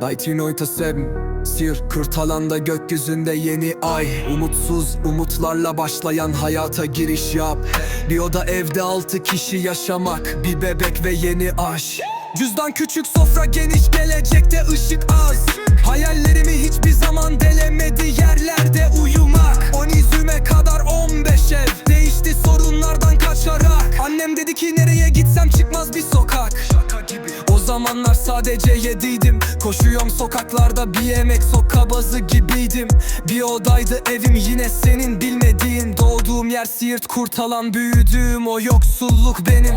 1997 Sir kırtalanda gökyüzünde yeni ay. Umutsuz umutlarla başlayan hayata giriş yap. Bir oda evde altı kişi yaşamak Bir bebek ve yeni aş. Cüzdan küçük sofra geniş gelecekte ışık az. Hayallerimi hiçbir zaman delemedi yerlerde uyumak. 10 izüme kadar 15 ev Değişti sorunlardan kaçarak. Annem dedi ki nereye gitsem çıkmaz bir sokak zamanlar sadece yediydim. Koşuyorum sokaklarda bir yemek sokabazı gibiydim. Bir odaydı evim yine senin bilmediğin. Doğduğum yer Siirt kurtalan büyüdüğüm o yoksulluk benim.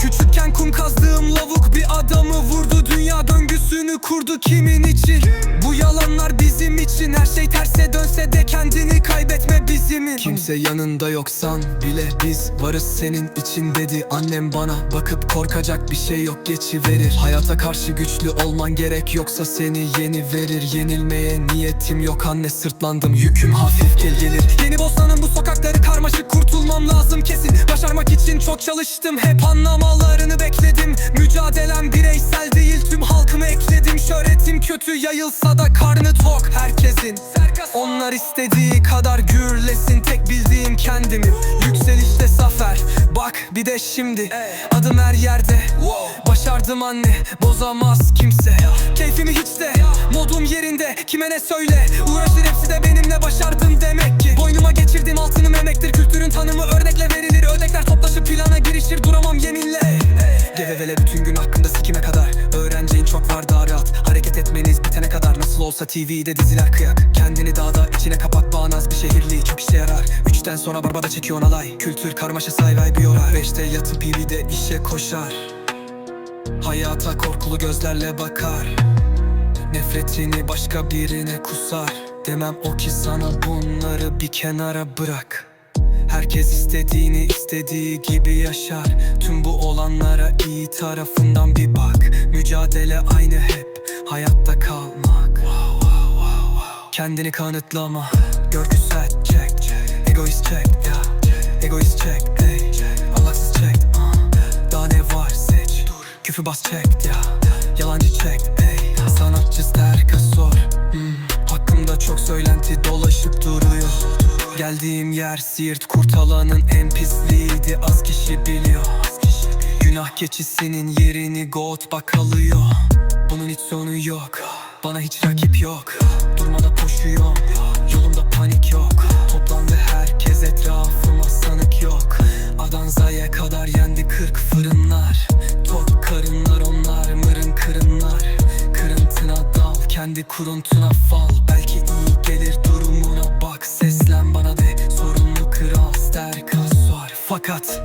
Küçükken kum kazdığım lavuk bir adamı vurdu. Dünya döngüsünü kurdu kimin için? Bu yalanlar bizim Kimse yanında yoksan bile biz varız senin için dedi. Annem bana bakıp korkacak bir şey yok geçiverir. Hayata karşı güçlü olman gerek yoksa seni yeni verir. Yenilmeye niyetim yok anne sırtlandım. Yüküm hafif gel gelir. Yeni Bosna'nın bu sokakları karmaşık. Kurtulmam lazım kesin. Başarmak için çok çalıştım. Hep anlamalarını bekledim. Mücadelem bireysel değil tüm halkımı ekledim. Şöhretim kötü yayılsa da karnı tok herkesin. Onlar istediği bak bir de şimdi. Adım her yerde. Başardım anne bozamaz kimse. Keyfimi hiç de modum yerinde. Kime ne söyle? Uğraşır hepsi de benimle başardım demek ki. Boynuma geçirdiğim altınım emektir. Kültürün tanımı örnekle verilir. Örnekler toplaşıp plana girişir. Duramam yeminle. Gevevele bütün gün hakkında sikime kadar olsa TV'de diziler kıyak Kendini dağda içine kapat bağnaz bir şehirli Çok işe yarar. Üçten sonra barbada çekiyor alay. Kültür karmaşa sayvay bir yorar Beşte yatıp de işe koşar. Hayata korkulu gözlerle bakar. Nefretini başka birine kusar. Demem o ki sana bunları bir kenara bırak. Herkes istediğini istediği gibi yaşar. Tüm bu olanlara iyi tarafından bir bak. Mücadele aynı hep hayatta kalmak Kendini kanıtlama Görgüsel check Egoist check yeah. Egoist check ey. Allahsız check uh. Daha ne var seç Küfür bas check ya Yalancı check ey. Sanatçı sterka sor hmm. Hakkımda çok söylenti dolaşıp duruyor Geldiğim yer Siirt kurtalanın en pisliğiydi Az kişi biliyor Günah keçisinin yerini God bak alıyor Bunun hiç sonu yok Bana hiç rakip yok. Durmadan koşuyorum. Yolumda panik yok. Toplandı herkes etrafıma sanık yok. Adanza'ya kadar yendi kırk fırınlar. Tok karınlar onlar mırın kırınlar. Kırıntına dal kendi kuruntuna fal. Belki iyi gelir durumuna bak Seslen bana de. Sorunlu kral ster kas var Fakat